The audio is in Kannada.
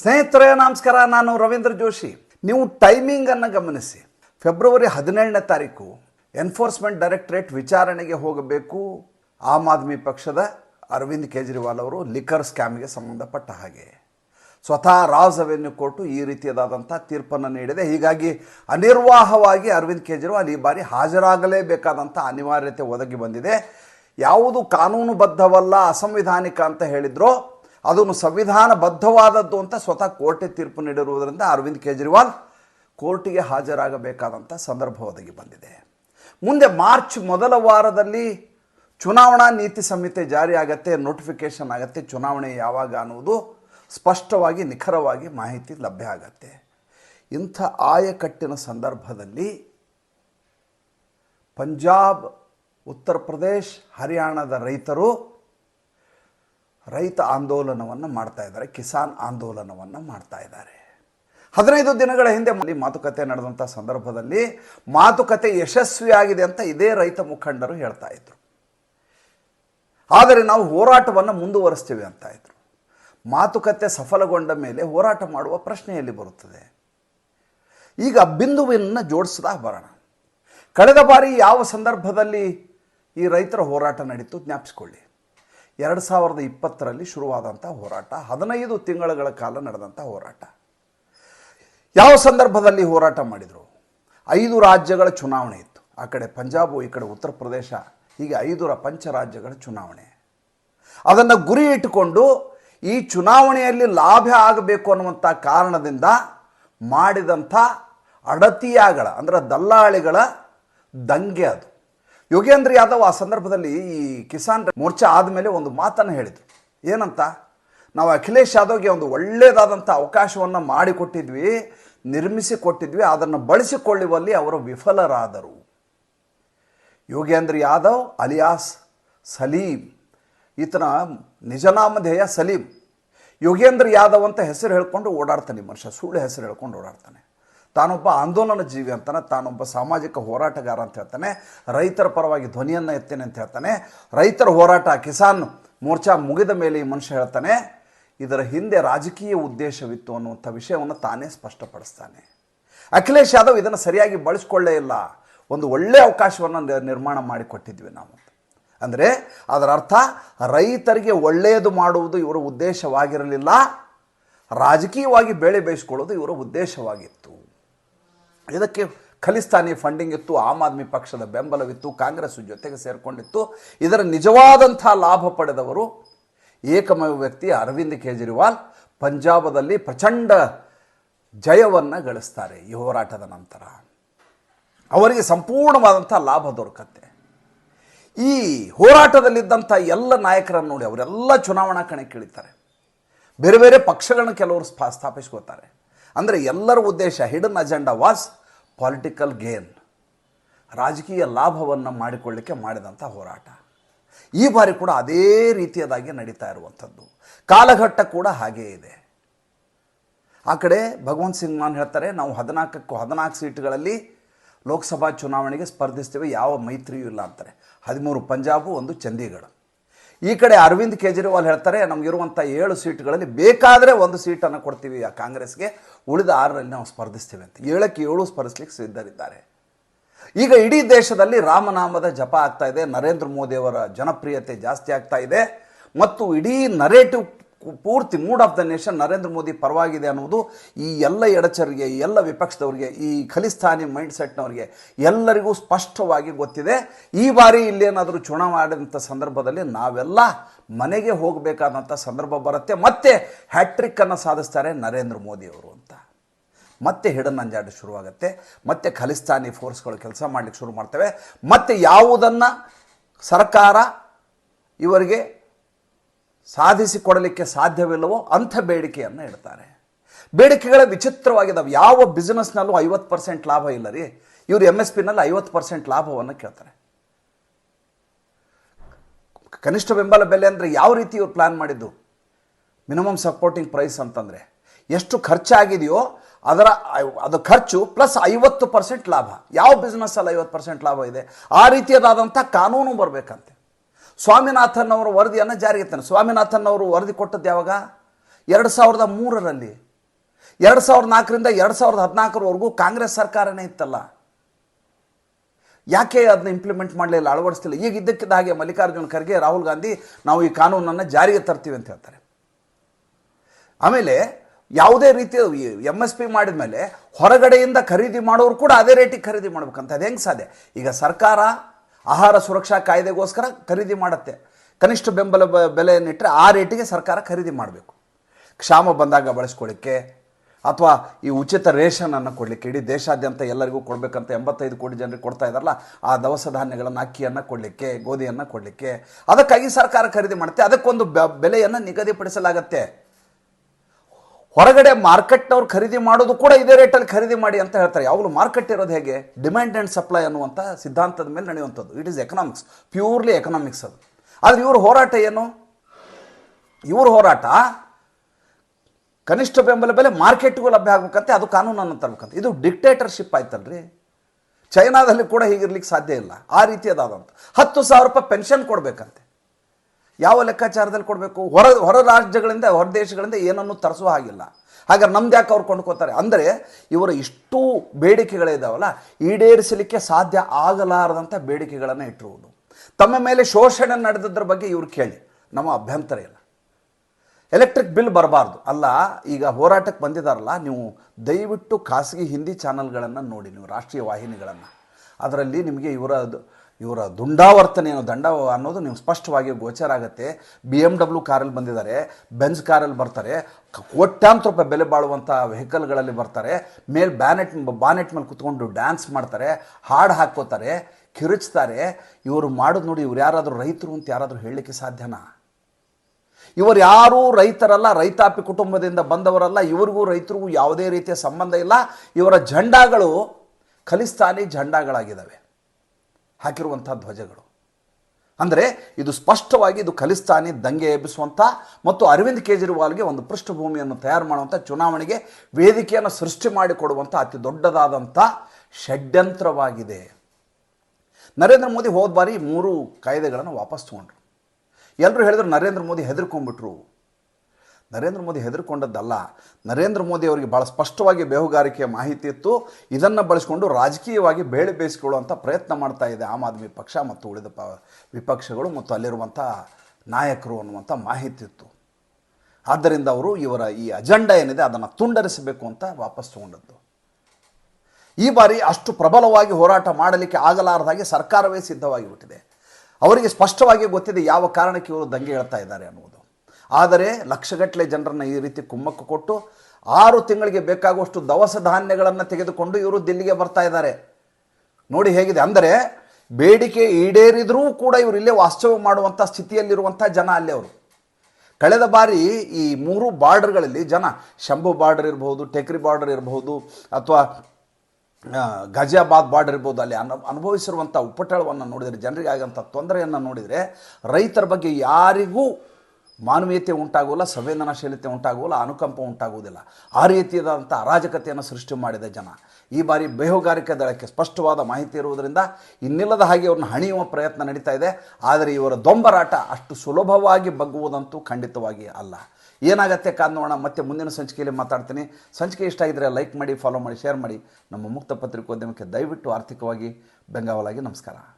ಸ್ನೇಹಿತರೇ, ನಮಸ್ಕಾರ. ನಾನು ರವೀಂದ್ರ ಜೋಶಿ. ನೀವು ಟೈಮಿಂಗನ್ನು ಗಮನಿಸಿ. ಫೆಬ್ರವರಿ ಹದಿನೇಳನೇ ತಾರೀಕು ಎನ್ಫೋರ್ಸ್ಮೆಂಟ್ ಡೈರೆಕ್ಟರೇಟ್ ವಿಚಾರಣೆಗೆ ಹೋಗಬೇಕು. ಆಮ್ ಆದ್ಮಿ ಪಕ್ಷದ ಅರವಿಂದ್ ಕೇಜ್ರಿವಾಲ್ ಅವರು ಲಿಕರ್ ಸ್ಕ್ಯಾಮ್ಗೆ ಸಂಬಂಧಪಟ್ಟ ಹಾಗೆ. ಸ್ವತಃ ರಾಜ್ ಅವೆನ್ಯೂ ಕೋರ್ಟು ಈ ರೀತಿಯದಾದಂಥ ತೀರ್ಪನ್ನು ನೀಡಿದೆ. ಹೀಗಾಗಿ ಅನಿರ್ವಾಹವಾಗಿ ಅರವಿಂದ್ ಕೇಜ್ರಿವಾಲ್ ಈ ಬಾರಿ ಹಾಜರಾಗಲೇಬೇಕಾದಂಥ ಅನಿವಾರ್ಯತೆ ಒದಗಿ ಬಂದಿದೆ. ಯಾವುದು ಕಾನೂನುಬದ್ಧವಲ್ಲ, ಅಸಂವಿಧಾನಿಕ ಅಂತ ಹೇಳಿದ್ರೋ ಅದನ್ನು ಸಂವಿಧಾನಬದ್ಧವಾದದ್ದು ಅಂತ ಸ್ವತಃ ಕೋರ್ಟೆ ತೀರ್ಪು ನೀಡಿರುವುದರಿಂದ ಅರವಿಂದ್ ಕೇಜ್ರಿವಾಲ್ ಕೋರ್ಟಿಗೆ ಹಾಜರಾಗಬೇಕಾದಂಥ ಸಂದರ್ಭ ಒದಗಿ ಬಂದಿದೆ. ಮುಂದೆ ಮಾರ್ಚ್ ಮೊದಲ ವಾರದಲ್ಲಿ ಚುನಾವಣಾ ನೀತಿ ಸಂಹಿತೆ ಜಾರಿ ಆಗತ್ತೆ ನೋಟಿಫಿಕೇಶನ್ ಆಗತ್ತೆ, ಚುನಾವಣೆ ಯಾವಾಗ ಅನ್ನುವುದು ಸ್ಪಷ್ಟವಾಗಿ, ನಿಖರವಾಗಿ ಮಾಹಿತಿ ಲಭ್ಯ ಆಗತ್ತೆ. ಇಂಥ ಆಯಕಟ್ಟಿನ ಸಂದರ್ಭದಲ್ಲಿ ಪಂಜಾಬ್, ಉತ್ತರ ಪ್ರದೇಶ್, ಹರಿಯಾಣದ ರೈತರು ರೈತ ಆಂದೋಲನವನ್ನು ಮಾಡ್ತಾ ಇದ್ದಾರೆ, ಕಿಸಾನ್ ಆಂದೋಲನವನ್ನು ಮಾಡ್ತಾ ಇದ್ದಾರೆ. ಹದಿನೈದು ದಿನಗಳ ಹಿಂದೆ ಮಾತುಕತೆ ನಡೆದಂಥ ಸಂದರ್ಭದಲ್ಲಿ ಮಾತುಕತೆ ಯಶಸ್ವಿಯಾಗಿದೆ ಅಂತ ಇದೇ ರೈತ ಮುಖಂಡರು ಹೇಳ್ತಾ ಇದ್ರು. ಆದರೆ ನಾವು ಹೋರಾಟವನ್ನು ಮುಂದುವರಿಸ್ತೀವಿ ಅಂತ ಇದ್ರು. ಮಾತುಕತೆ ಸಫಲಗೊಂಡ ಮೇಲೆ ಹೋರಾಟ ಮಾಡುವ ಪ್ರಶ್ನೆಯಲ್ಲಿ ಬರುತ್ತದೆ. ಈಗ ಬಿಂದುವಿನ ಜೋಡಿಸ್ತಾ ಬರೋಣ. ಕಳೆದ ಬಾರಿ ಯಾವ ಸಂದರ್ಭದಲ್ಲಿ ಈ ರೈತರ ಹೋರಾಟ ನಡೀತು? ಜ್ಞಾಪಿಸ್ಕೊಳ್ಳಿ. ಎರಡು ಸಾವಿರದ ಇಪ್ಪತ್ತರಲ್ಲಿ ಶುರುವಾದಂಥ ಹೋರಾಟ, ಹದಿನೈದು ತಿಂಗಳುಗಳ ಕಾಲ ನಡೆದಂಥ ಹೋರಾಟ. ಯಾವ ಸಂದರ್ಭದಲ್ಲಿ ಹೋರಾಟ ಮಾಡಿದರು? ಐದು ರಾಜ್ಯಗಳ ಚುನಾವಣೆ ಇತ್ತು. ಆ ಕಡೆ ಪಂಜಾಬು, ಈ ಕಡೆ ಉತ್ತರ ಪ್ರದೇಶ, ಹೀಗೆ ಐದು ಪಂಚ ರಾಜ್ಯಗಳ ಚುನಾವಣೆ. ಅದನ್ನು ಗುರಿ ಇಟ್ಟುಕೊಂಡು ಈ ಚುನಾವಣೆಯಲ್ಲಿ ಲಾಭ ಆಗಬೇಕು ಅನ್ನುವಂಥ ಕಾರಣದಿಂದ ಮಾಡಿದಂಥ ಅಡತಿಯಾಗಳ, ಅಂದರೆ ದಲ್ಲಾಳಿಗಳ ದಂಗೆ ಅದು. ಯೋಗೇಂದ್ರ ಯಾದವ್ ಆ ಸಂದರ್ಭದಲ್ಲಿ ಈ ಕಿಸಾನ್ ಮೋರ್ಚಾ ಆದಮೇಲೆ ಒಂದು ಮಾತನ್ನು ಹೇಳಿದರು. ಏನಂತ? ನಾವು ಅಖಿಲೇಶ್ ಯಾದವ್ಗೆ ಒಂದು ಒಳ್ಳೆಯದಾದಂಥ ಅವಕಾಶವನ್ನು ಮಾಡಿಕೊಟ್ಟಿದ್ವಿ, ನಿರ್ಮಿಸಿಕೊಟ್ಟಿದ್ವಿ, ಅದನ್ನು ಬಳಸಿಕೊಳ್ಳುವಲ್ಲಿ ಅವರು ವಿಫಲರಾದರು. ಯೋಗೇಂದ್ರ ಯಾದವ್ ಅಲಿಯಾಸ್ ಸಲೀಂ, ಈತನ ನಿಜನಾಮಧೇಯ ಸಲೀಂ. ಯೋಗೇಂದ್ರ ಯಾದವ್ ಅಂತ ಹೆಸರು ಹೇಳ್ಕೊಂಡು ಓಡಾಡ್ತಾನೆ ಮನುಷ್ಯ, ಸುಳ್ಳು ಹೆಸರು ಹೇಳ್ಕೊಂಡು ಓಡಾಡ್ತಾನೆ. ತಾನೊಬ್ಬ ಆಂದೋಲನ ಜೀವಿ ಅಂತಾನೆ, ತಾನೊಬ್ಬ ಸಾಮಾಜಿಕ ಹೋರಾಟಗಾರ ಅಂತ ಹೇಳ್ತಾನೆ, ರೈತರ ಪರವಾಗಿ ಧ್ವನಿಯನ್ನು ಎತ್ತೇನೆ ಅಂತ ಹೇಳ್ತಾನೆ. ರೈತರ ಹೋರಾಟ ಕಿಸಾನ್ ಮೋರ್ಚಾ ಮುಗಿದ ಮೇಲೆ ಈ ಮನುಷ್ಯ ಹೇಳ್ತಾನೆ, ಇದರ ಹಿಂದೆ ರಾಜಕೀಯ ಉದ್ದೇಶವಿತ್ತು ಅನ್ನುವಂಥ ವಿಷಯವನ್ನು ತಾನೇ ಸ್ಪಷ್ಟಪಡಿಸ್ತಾನೆ. ಅಖಿಲೇಶ್ ಯಾದವ್ ಇದನ್ನು ಸರಿಯಾಗಿ ಬಳಸ್ಕೊಳ್ಳೇ ಇಲ್ಲ. ಒಂದು ಒಳ್ಳೆಯ ಅವಕಾಶವನ್ನು ನಿರ್ಮಾಣ ಮಾಡಿಕೊಟ್ಟಿದ್ವಿ ನಾವು ಅಂದರೆ ಅದರ ಅರ್ಥ, ರೈತರಿಗೆ ಒಳ್ಳೆಯದು ಮಾಡುವುದು ಇವರ ಉದ್ದೇಶವಾಗಿರಲಿಲ್ಲ. ರಾಜಕೀಯವಾಗಿ ಬೇಳೆ ಬೇಯಿಸ್ಕೊಳ್ಳೋದು ಇವರ ಉದ್ದೇಶವಾಗಿತ್ತು. ಇದಕ್ಕೆ ಖಲಿಸ್ತಾನಿ ಫಂಡಿಂಗ್ ಇತ್ತು, ಆಮ್ ಆದ್ಮಿ ಪಕ್ಷದ ಬೆಂಬಲವಿತ್ತು, ಕಾಂಗ್ರೆಸ್ ಜೊತೆಗೆ ಸೇರಿಕೊಂಡಿತ್ತು. ಇದರ ನಿಜವಾದಂಥ ಲಾಭ ಪಡೆದವರು ಏಕಮೇವ ವ್ಯಕ್ತಿ ಅರವಿಂದ್ ಕೇಜ್ರಿವಾಲ್. ಪಂಜಾಬದಲ್ಲಿ ಪ್ರಚಂಡ ಜಯವನ್ನು ಗಳಿಸ್ತಾರೆ ಈ ಹೋರಾಟದ ನಂತರ. ಅವರಿಗೆ ಸಂಪೂರ್ಣವಾದಂಥ ಲಾಭ ದೊರಕತ್ತೆ. ಈ ಹೋರಾಟದಲ್ಲಿದ್ದಂಥ ಎಲ್ಲ ನಾಯಕರನ್ನು ನೋಡಿ, ಅವರೆಲ್ಲ ಚುನಾವಣಾ ಕಣಕ್ಕಿಳಿತಾರೆ. ಬೇರೆ ಬೇರೆ ಪಕ್ಷಗಳನ್ನ ಕೆಲವರು ಸ್ಥಾಪಿಸ್ಕೋತಾರೆ ಅಂದರೆ ಎಲ್ಲರ ಉದ್ದೇಶ hidden agenda was political gain. ರಾಜಕೀಯ ಲಾಭವನ್ನು ಮಾಡಿಕೊಳ್ಳಿಕ್ಕೆ ಮಾಡಿದಂಥ ಹೋರಾಟ. ಈ ಬಾರಿ ಕೂಡ ಅದೇ ರೀತಿಯದಾಗಿ ನಡೀತಾ ಇರುವಂಥದ್ದು. ಕಾಲಘಟ್ಟ ಕೂಡ ಹಾಗೇ ಇದೆ. ಆ ಕಡೆ ಭಗವಂತ್ ಸಿಂಗ್ ಮಾನ್ ಹೇಳ್ತಾರೆ, ನಾವು ಹದಿನಾಲ್ಕಕ್ಕೂ ಹದಿನಾಲ್ಕು ಸೀಟ್ಗಳಲ್ಲಿ ಲೋಕಸಭಾ ಚುನಾವಣೆಗೆ ಸ್ಪರ್ಧಿಸ್ತೇವೆ, ಯಾವ ಮೈತ್ರಿಯೂ ಇಲ್ಲ ಅಂತಾರೆ. ಹದಿಮೂರು ಪಂಜಾಬು, ಒಂದು ಚಂಡೀಗಢ. ಈ ಕಡೆ ಅರವಿಂದ್ ಕೇಜ್ರಿವಾಲ್ ಹೇಳ್ತಾರೆ ನಮಗಿರುವಂಥ ಏಳು ಸೀಟ್ಗಳಲ್ಲಿ ಬೇಕಾದರೆ ಒಂದು ಸೀಟನ್ನು ಕೊಡ್ತೀವಿ ಆ ಕಾಂಗ್ರೆಸ್ಗೆ. ಉಳಿದ ಆರರಲ್ಲಿ ನಾವು ಸ್ಪರ್ಧಿಸ್ತೇವೆ ಅಂತ. ಏಳಕ್ಕೆ ಏಳು ಸ್ಪರ್ಧಿಸ್ಲಿಕ್ಕೆ ಸಿದ್ಧರಿದ್ದಾರೆ. ಈಗ ಇಡೀ ದೇಶದಲ್ಲಿ ರಾಮನಾಮದ ಜಪ ಆಗ್ತಾ ಇದೆ. ನರೇಂದ್ರ ಮೋದಿಯವರ ಜನಪ್ರಿಯತೆ ಜಾಸ್ತಿ ಆಗ್ತಾ ಇದೆ. ಮತ್ತು ಇಡೀ ನರೇಟಿವ್ ಪೂರ್ತಿ mood of the nation Narendra Modi ಪರವಾಗಿದೆ ಅನ್ನೋದು ಈ ಎಲ್ಲ ಎಡಚರಿಗೆ ಎಲ್ಲ ವಿಪಕ್ಷದವರಿಗೆ, ಈ ಖಲಿಸ್ತಾನಿ ಮೈಂಡ್ ಸೆಟ್ನವರಿಗೆ ಎಲ್ಲರಿಗೂ ಸ್ಪಷ್ಟವಾಗಿ ಗೊತ್ತಿದೆ. ಈ ಬಾರಿ ಇಲ್ಲೇನಾದರೂ ಚುನಾವಣೆ ಸಂದರ್ಭದಲ್ಲಿ ನಾವೆಲ್ಲ ಮನೆಗೆ ಹೋಗಬೇಕಾದಂಥ ಸಂದರ್ಭ ಬರುತ್ತೆ. ಮತ್ತೆ ಹ್ಯಾಟ್ರಿಕ್ಕನ್ನು ಸಾಧಿಸ್ತಾರೆ ನರೇಂದ್ರ ಮೋದಿಯವರು ಅಂತ. ಮತ್ತೆ ಹಿಡನ್ ಅಂಜಾಟ ಶುರುವಾಗುತ್ತೆ. ಮತ್ತೆ ಖಲಿಸ್ತಾನಿ ಫೋರ್ಸ್ಗಳು ಕೆಲಸ ಮಾಡಲಿಕ್ಕೆ ಶುರು ಮಾಡ್ತವೆ. ಮತ್ತೆ ಯಾವುದನ್ನು ಸರ್ಕಾರ ಇವರಿಗೆ ಸಾಧಿಸಿಕೊಡಲಿಕ್ಕೆ ಸಾಧ್ಯವಿಲ್ಲವೋ ಅಂಥ ಬೇಡಿಕೆಯನ್ನು ಇಡ್ತಾರೆ. ಬೇಡಿಕೆಗಳ ವಿಚಿತ್ರವಾಗಿದ್ದಾವೆ ಯಾವ ಬಿಸ್ನೆಸ್ನಲ್ಲೂ ಐವತ್ತು ಪರ್ಸೆಂಟ್ ಲಾಭ ಇಲ್ಲ ರೀ. ಇವರು ಎಂ ಎಸ್ ಪಿನಲ್ಲಿ ಐವತ್ತು ಪರ್ಸೆಂಟ್ ಲಾಭವನ್ನು ಕೇಳ್ತಾರೆ. ಕನಿಷ್ಠ ಬೆಂಬಲ ಬೆಲೆ ಅಂದರೆ ಯಾವ ರೀತಿ ಇವ್ರು ಪ್ಲ್ಯಾನ್ ಮಾಡಿದ್ದು? ಮಿನಿಮಮ್ ಸಪೋರ್ಟಿಂಗ್ ಪ್ರೈಸ್ ಅಂತಂದರೆ ಎಷ್ಟು ಖರ್ಚಾಗಿದೆಯೋ ಅದರ, ಅದು ಖರ್ಚು ಪ್ಲಸ್ ಐವತ್ತು ಪರ್ಸೆಂಟ್ ಲಾಭ. ಯಾವ ಬಿಸ್ನೆಸ್ಸಲ್ಲಿ ಐವತ್ತು ಪರ್ಸೆಂಟ್ ಲಾಭ ಇದೆ? ಆ ರೀತಿಯದಾದಂಥ ಕಾನೂನು ಬರಬೇಕಂತೆ. ಸ್ವಾಮಿನಾಥನ್ ಅವರ ವರದಿಯನ್ನು ಜಾರಿಗೆ ತಾನೆ ಸ್ವಾಮಿನಾಥನ್ ಅವರು ವರದಿ ಕೊಟ್ಟದ್ದು ಯಾವಾಗ? ಎರಡು ಸಾವಿರದ ಮೂರರಲ್ಲಿ. ಎರಡು ಸಾವಿರದ ನಾಲ್ಕರಿಂದ ಎರಡು ಸಾವಿರದ ಹದಿನಾಲ್ಕರವರೆಗೂ ಕಾಂಗ್ರೆಸ್ ಸರ್ಕಾರನೇ ಇತ್ತಲ್ಲ. ಯಾಕೆ ಅದನ್ನ ಇಂಪ್ಲಿಮೆಂಟ್ ಮಾಡಲಿಲ್ಲ ಅಳವಡಿಸ್ತಿಲ್ಲ ಈಗ ಇದ್ದಕ್ಕಿದ್ದ ಹಾಗೆ ಮಲ್ಲಿಕಾರ್ಜುನ ಖರ್ಗೆ, ರಾಹುಲ್ ಗಾಂಧಿ ನಾವು ಈ ಕಾನೂನನ್ನು ಜಾರಿಗೆ ತರ್ತೀವಿ ಅಂತ ಹೇಳ್ತಾರೆ. ಆಮೇಲೆ ಯಾವುದೇ ರೀತಿಯ ಎಂ ಎಸ್ ಪಿ ಮಾಡಿದ ಮೇಲೆ ಹೊರಗಡೆಯಿಂದ ಖರೀದಿ ಮಾಡೋರು ಕೂಡ ಅದೇ ರೇಟಿಗೆ ಖರೀದಿ ಮಾಡ್ಬೇಕಂತ. ಅದು ಹೆಂಗೆ ಸಾಧ್ಯ? ಈಗ ಸರ್ಕಾರ ಆಹಾರ ಸುರಕ್ಷಾ ಕಾಯ್ದೆಗೋಸ್ಕರ ಖರೀದಿ ಮಾಡುತ್ತೆ. ಕನಿಷ್ಠ ಬೆಂಬಲ ಬೆಲೆಯನ್ನಿಟ್ಟರೆ ಆ ರೇಟಿಗೆ ಸರ್ಕಾರ ಖರೀದಿ ಮಾಡಬೇಕು. ಕ್ಷಾಮ ಬಂದಾಗ ಬಳಸ್ಕೊಳ್ಳಿಕ್ಕೆ ಅಥವಾ ಈ ಉಚಿತ ರೇಷನನ್ನು ಕೊಡಲಿಕ್ಕೆ, ಇಡೀ ದೇಶಾದ್ಯಂತ ಎಲ್ಲರಿಗೂ ಕೊಡಬೇಕಂತ ಎಂಬತ್ತೈದು ಕೋಟಿ ಜನರಿಗೆ ಕೊಡ್ತಾ ಇದ್ದಾರಲ್ಲ, ಆ ದವಸ ಧಾನ್ಯಗಳನ್ನು, ಅಕ್ಕಿಯನ್ನು ಕೊಡಲಿಕ್ಕೆ, ಗೋಧಿಯನ್ನು ಕೊಡಲಿಕ್ಕೆ, ಅದಕ್ಕಾಗಿ ಸರ್ಕಾರ ಖರೀದಿ ಮಾಡುತ್ತೆ. ಅದಕ್ಕೊಂದು ಬೆಲೆಯನ್ನು ನಿಗದಿಪಡಿಸಲಾಗತ್ತೆ. ಹೊರಗಡೆ ಮಾರ್ಕೆಟ್ನವ್ರು ಖರೀದಿ ಮಾಡೋದು ಕೂಡ ಇದೇ ರೇಟಲ್ಲಿ ಖರೀದಿ ಮಾಡಿ ಅಂತ ಹೇಳ್ತಾರೆ. ಯಾವಾಗಲೂ ಮಾರ್ಕೆಟ್ ಇರೋದು ಹೇಗೆ? ಡಿಮ್ಯಾಂಡ್ ಆ್ಯಂಡ್ ಸಪ್ಲೈ ಅನ್ನುವಂಥ ಸಿದ್ಧಾಂತದ ಮೇಲೆ ನಡೆಯುವಂಥದ್ದು. It is economics purely economics ಅದು. ಆದರೆ ಇವ್ರ ಹೋರಾಟ ಏನು? ಇವ್ರ ಹೋರಾಟ ಕನಿಷ್ಠ ಬೆಂಬಲ ಬೆಲೆ ಮಾರ್ಕೆಟ್ಗೂ ಲಭ್ಯ ಆಗ್ಬೇಕಂತೆ, ಅದು ಕಾನೂನನ್ನು ತರಬೇಕಂತೆ. ಇದು ಡಿಕ್ಟೇಟರ್ಶಿಪ್ ಆಯ್ತಲ್ರಿ? ಚೈನಾದಲ್ಲಿ ಕೂಡ ಹೀಗಿರ್ಲಿಕ್ಕೆ ಸಾಧ್ಯ ಇಲ್ಲ. ಆ ರೀತಿಯದಾದಂಥ ಹತ್ತು ಸಾವಿರ ರೂಪಾಯಿ ಪೆನ್ಷನ್ ಕೊಡಬೇಕಂತೆ. ಯಾವ ಲೆಕ್ಕಾಚಾರದಲ್ಲಿ ಕೊಡಬೇಕು? ಹೊರ ಹೊರ ರಾಜ್ಯಗಳಿಂದ, ಹೊರ ದೇಶಗಳಿಂದ ಏನನ್ನು ತರಿಸುವ ಹಾಗಿಲ್ಲ. ಹಾಗಾದ್ರೆ ನಮ್ದು ಯಾಕೆ ಅವ್ರು ಕೊಂಡ್ಕೋತಾರೆ? ಅಂದರೆ ಇವರ ಇಷ್ಟು ಬೇಡಿಕೆಗಳಿದಾವಲ್ಲ ಈಡೇರಿಸಲಿಕ್ಕೆ ಸಾಧ್ಯ ಆಗಲಾರದಂಥ ಬೇಡಿಕೆಗಳನ್ನು ಇಟ್ಟಿರುವುದು. ತಮ್ಮ ಮೇಲೆ ಶೋಷಣೆ ನಡೆದದ್ರ ಬಗ್ಗೆ ಇವ್ರು ಕೇಳಿ. ನಮ್ಮ ಅಭ್ಯಂತರ ಇಲ್ಲ. ಎಲೆಕ್ಟ್ರಿಕ್ ಬಿಲ್ ಬರಬಾರ್ದು. ಅಲ್ಲ, ಈಗ ಹೋರಾಟಕ್ಕೆ ಬಂದಿದ್ದಾರಲ್ಲ ನೀವು ದಯವಿಟ್ಟು ಖಾಸಗಿ ಹಿಂದಿ ಚಾನಲ್ಗಳನ್ನು ನೋಡಿ, ನೀವು ರಾಷ್ಟ್ರೀಯ ವಾಹಿನಿಗಳನ್ನು. ಅದರಲ್ಲಿ ನಿಮಗೆ ಇವರ ಇವರ ದುಂಡಾವರ್ತನೆ ಏನು ದಂಡ ಅನ್ನೋದು ನೀವು ಸ್ಪಷ್ಟವಾಗಿ ಗೋಚರ ಆಗುತ್ತೆ. ಬಿ ಎಂ ಡಬ್ಲ್ಯೂ ಕಾರಲ್ಲಿ ಬಂದಿದ್ದಾರೆ. ಬೆಂಜ್ ಕಾರಲ್ಲಿ ಬರ್ತಾರೆ. ಕೋಟ್ಯಾಂತರ ರೂಪಾಯಿ ಬೆಲೆ ಬಾಳುವಂಥ ವೆಹಿಕಲ್ಗಳಲ್ಲಿ ಬರ್ತಾರೆ. ಮೇಲೆ ಬ್ಯಾನೆಟ್, ಬಾನೆಟ್ ಮೇಲೆ ಕುತ್ಕೊಂಡು ಡ್ಯಾನ್ಸ್ ಮಾಡ್ತಾರೆ, ಹಾಡು ಹಾಕ್ಕೋತಾರೆ, ಕಿರುಚ್ತಾರೆ. ಇವರು ಮಾಡೋದು ನೋಡಿ ಇವ್ರು ಯಾರಾದರೂ ರೈತರು ಅಂತ ಯಾರಾದರೂ ಹೇಳಲಿಕ್ಕೆ ಸಾಧ್ಯನಾ? ಇವರು ಯಾರೂ ರೈತರಲ್ಲ, ರೈತಾಪಿ ಕುಟುಂಬದಿಂದ ಬಂದವರಲ್ಲ, ಇವರಿಗೂ ರೈತರಿಗೂ ಯಾವುದೇ ರೀತಿಯ ಸಂಬಂಧ ಇಲ್ಲ. ಇವರ ಜಂಡಾಗಳು ಖಲಿಸ್ತಾನಿ ಜೆಂಡಾಗಳಾಗಿದ್ದಾವೆ. ಹಾಕಿರುವಂಥ ಧ್ವಜಗಳು. ಅಂದರೆ ಇದು ಸ್ಪಷ್ಟವಾಗಿ ಇದು ಖಲಿಸ್ತಾನಿ ದಂಗೆ ಎಬ್ಬಿಸುವಂಥ ಮತ್ತು ಅರವಿಂದ್ ಕೇಜ್ರಿವಾಲ್ಗೆ ಒಂದು ಪೃಷ್ಠಭೂಮಿಯನ್ನು ತಯಾರು ಮಾಡುವಂಥ ಚುನಾವಣೆಗೆ ವೇದಿಕೆಯನ್ನು ಸೃಷ್ಟಿ ಮಾಡಿಕೊಡುವಂಥ ಅತಿ ದೊಡ್ಡದಾದಂಥ ಷಡ್ಯಂತ್ರವಾಗಿದೆ. ನರೇಂದ್ರ ಮೋದಿ ಹೋದ ಬಾರಿ ಮೂರು ಕಾಯ್ದೆಗಳನ್ನು ವಾಪಸ್ ತಗೊಂಡ್ರು. ಎಲ್ಲರೂ ಹೇಳಿದ್ರು ನರೇಂದ್ರ ಮೋದಿ ಹೆದರ್ಕೊಂಡ್ಬಿಟ್ರು. ನರೇಂದ್ರ ಮೋದಿ ಹೆದರ್ಕೊಂಡದ್ದಲ್ಲ. ನರೇಂದ್ರ ಮೋದಿ ಅವರಿಗೆ ಭಾಳ ಸ್ಪಷ್ಟವಾಗಿ ಬೇಹುಗಾರಿಕೆಯ ಮಾಹಿತಿ ಇತ್ತು. ಇದನ್ನು ಬಳಸಿಕೊಂಡು ರಾಜಕೀಯವಾಗಿ ಬೇಳೆ ಬೇಯಿಸಿಕೊಳ್ಳುವಂಥ ಪ್ರಯತ್ನ ಮಾಡ್ತಾ ಇದೆ ಆಮ್ ಆದ್ಮಿ ಪಕ್ಷ ಮತ್ತು ಉಳಿದ ಪ, ವಿಪಕ್ಷಗಳು ಮತ್ತು ಅಲ್ಲಿರುವಂಥ ನಾಯಕರು ಅನ್ನುವಂಥ ಮಾಹಿತಿ ಇತ್ತು. ಆದ್ದರಿಂದ ಅವರು ಇವರ ಈ ಅಜೆಂಡಾ ಏನಿದೆ ಅದನ್ನು ತುಂಡರಿಸಬೇಕು ಅಂತ ವಾಪಸ್ ತಗೊಂಡದ್ದು. ಈ ಬಾರಿ ಅಷ್ಟು ಪ್ರಬಲವಾಗಿ ಹೋರಾಟ ಮಾಡಲಿಕ್ಕೆ ಆಗಲಾರದಾಗಿ ಸರ್ಕಾರವೇ ಸಿದ್ಧವಾಗಿಬಿಟ್ಟಿದೆ. ಅವರಿಗೆ ಸ್ಪಷ್ಟವಾಗಿ ಗೊತ್ತಿದೆ ಯಾವ ಕಾರಣಕ್ಕೆ ಇವರು ದಂಗೆ ಹೇಳ್ತಾ ಇದ್ದಾರೆ ಅನ್ನುವುದು. ಆದರೆ ಲಕ್ಷಗಟ್ಟಲೆ ಜನರನ್ನು ಈ ರೀತಿ ಕುಮ್ಮಕ್ಕು ಕೊಟ್ಟು ಆರು ತಿಂಗಳಿಗೆ ಬೇಕಾಗುವಷ್ಟು ದವಸ ಧಾನ್ಯಗಳನ್ನು ತೆಗೆದುಕೊಂಡು ಇವರು ದಿಲ್ಲಿಗೆ ಬರ್ತಾ ಇದ್ದಾರೆ. ನೋಡಿ ಹೇಗಿದೆ. ಅಂದರೆ ಬೇಡಿಕೆ ಈಡೇರಿದರೂ ಕೂಡ ಇವರು ಇಲ್ಲೇ ವಾಸ್ತವ ಮಾಡುವಂಥ ಸ್ಥಿತಿಯಲ್ಲಿರುವಂಥ ಜನ ಅಲ್ಲೇ ಅವರು. ಕಳೆದ ಬಾರಿ ಈ ಮೂರು ಬಾರ್ಡರ್ಗಳಲ್ಲಿ ಜನ, ಶಂಭು ಬಾರ್ಡರ್ ಇರಬಹುದು ಟೆಕ್ರಿ ಬಾರ್ಡರ್ ಇರಬಹುದು ಅಥವಾ ಗಾಜಿಯಾಬಾದ್ ಬಾರ್ಡರ್ ಇರ್ಬೋದು, ಅಲ್ಲಿ ಅನು, ಅನುಭವಿಸಿರುವಂಥ ಉಪಟಳವನ್ನು ನೋಡಿದರೆ, ಜನರಿಗೆ ಆಗಂಥ ತೊಂದರೆಯನ್ನು ನೋಡಿದರೆ ರೈತರ ಬಗ್ಗೆ ಯಾರಿಗೂ ಮಾನವೀಯತೆ ಉಂಟಾಗುವಲ್ಲ, ಸಂವೇದನಾಶೀಲತೆ ಉಂಟಾಗುವಲ್ಲ, ಅನುಕಂಪ ಉಂಟಾಗುವುದಿಲ್ಲ. ಆ ರೀತಿಯಾದಂಥ ಅರಾಜಕತೆಯನ್ನು ಸೃಷ್ಟಿ ಮಾಡಿದ ಜನ. ಈ ಬಾರಿ ಬೇಹುಗಾರಿಕೆ ದಳಕ್ಕೆ ಸ್ಪಷ್ಟವಾದ ಮಾಹಿತಿ ಇರುವುದರಿಂದ ಇನ್ನಿಲ್ಲದ ಹಾಗೆ ಅವ್ರನ್ನ ಹಣಿಯುವ ಪ್ರಯತ್ನ ನಡೀತಾ ಇದೆ. ಆದರೆ ಇವರ ದೊಂಬರಾಟ ಅಷ್ಟು ಸುಲಭವಾಗಿ ಬಗ್ಗುವುದಂತೂ ಖಂಡಿತವಾಗಿ ಅಲ್ಲ. ಏನಾಗತ್ತೆ ಕಾದ್ ನೋಡೋಣ, ಮತ್ತೆ ಮುಂದಿನ ಸಂಚಿಕೆಯಲ್ಲಿ ಮಾತಾಡ್ತೀನಿ. ಸಂಚಿಕೆ ಇಷ್ಟ ಆಗಿದ್ರೆ ಲೈಕ್ ಮಾಡಿ, ಫಾಲೋ ಮಾಡಿ, ಶೇರ್ ಮಾಡಿ. ನಮ್ಮ ಮುಕ್ತ ಪತ್ರಿಕೋದ್ಯಮಕ್ಕೆ ದಯವಿಟ್ಟು ಆರ್ಥಿಕವಾಗಿ ಬೆಂಗಾವಲಾಗಿ ನಮಸ್ಕಾರ.